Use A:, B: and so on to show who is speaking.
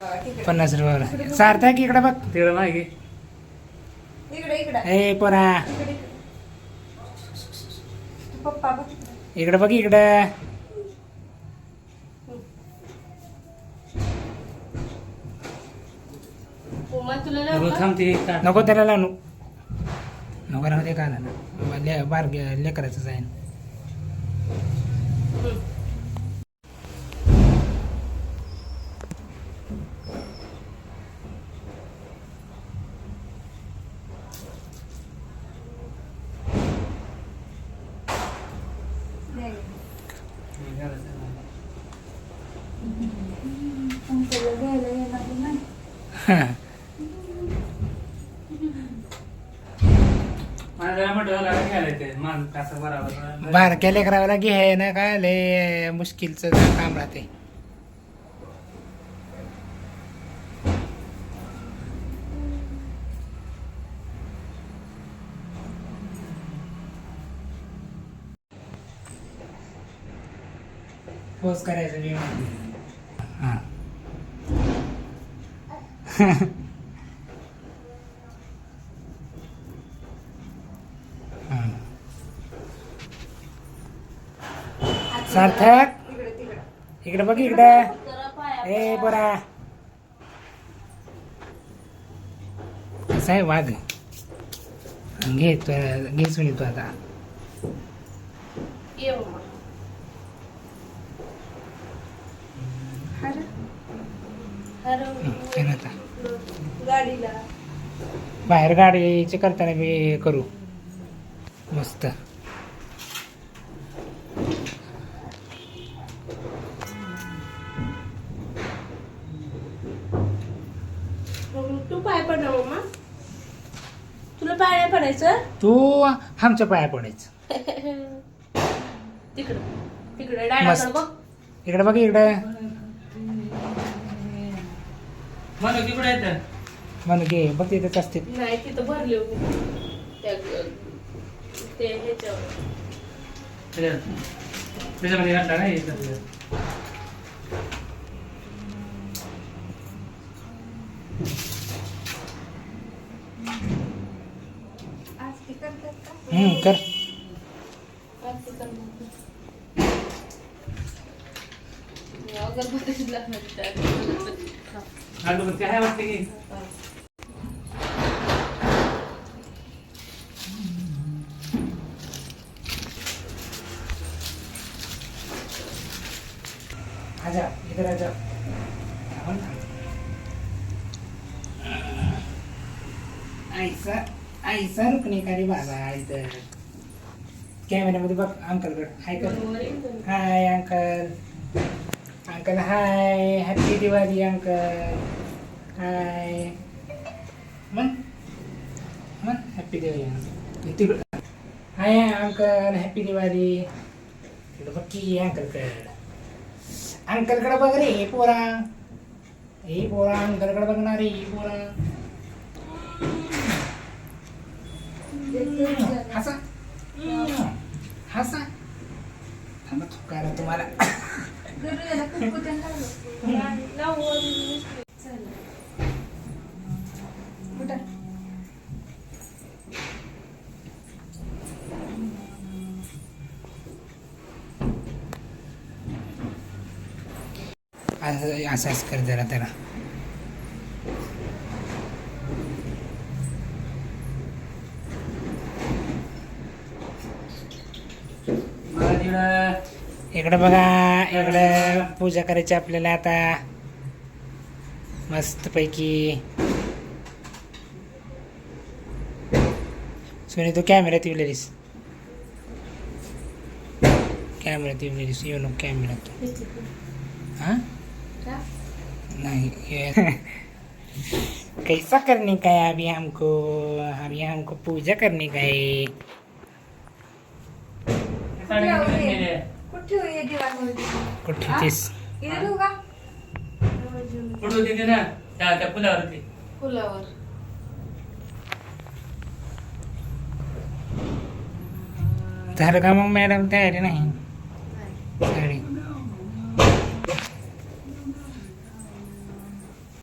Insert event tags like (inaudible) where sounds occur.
A: पन्नास रुपयाला सार्थक इकडे बघ.
B: तिकडं मागे.
C: इकडे इकडे.
A: ए पोरा.
C: इकडे बघ.
A: इकडे
B: नको
D: लावू का?
B: थांबते का?
A: नको त्याला लावू नको. राहू दे का झालं ले बार लेकराचं जाईन. बारक्या लेकराला घे ना काय लय मुश्किलचं काम राहते. पोच करायचं मी हां हां सार्थक
C: इकडे तिकडे
A: इकडे बघ इकडे
D: जरा पाया
A: ए बोरा कसा आहे वाघ घे तू घे सुनी तू आता
D: ये उमा
C: अरे
D: अरे
A: हं, घे ना आता
C: गाडीला.
A: बाहेर गाडीचे करताना मी करू. मस्त.
D: तू पाय पडणार मम्मा तुला पाय पडायचं?
A: तू आमच्या पाया पडायचं. (laughs)
D: तिकडं. बघ.
A: इकडे बघ इकडे.
B: मला तिकडे येतं
A: म्हणून घे बघ तिथेच असते
D: नाही तिथं भरले होते. त्या ते ह्याच्यावर.
B: त्याच्यामध्ये घातला नाही
A: हम्म, कर.
D: लागणार अगरबत्ती
B: अगरबत्ती आहे वाटते की?
A: आजा इधर आजा. ऐसा ऐसा रुकणे का रे बाबा इथं. कॅमेऱ्यामध्ये बघ अंकलकडे. हाय कर hi uncle. Uncle hi happy Diwali uncle hi म्हण म्हण हॅपी दिवाळी तिकडं हाय अंकल हॅपी दिवाळी इकडं बघ की अंकलकडे अंकलकडे बघ रे पोरा हे पोरा अंकलकडे बघणार रे पोरा हसा हसा असं असंच कर जरा त्याला. इकडे बघा इकडे पूजा करायची आपल्याला आता. मस्तपैकी. सोनी तू कॅमेऱ्यात येऊलेलीस कॅमेऱ्यात येऊलेलीस येऊ नको कॅमेऱ्यात हां? नहीं कैसा करने का है अभी हमको? अभी हमको पूजा करने का है।
B: साडे किती गेले?
C: कुठे ये दिवाळी
A: कुठे तीस
C: इथे ठेवू का
B: कुठं होती ते ना? त्या त्या फुलावरती
D: फुलावर
A: झालं का मग मॅडम तयारी नाही?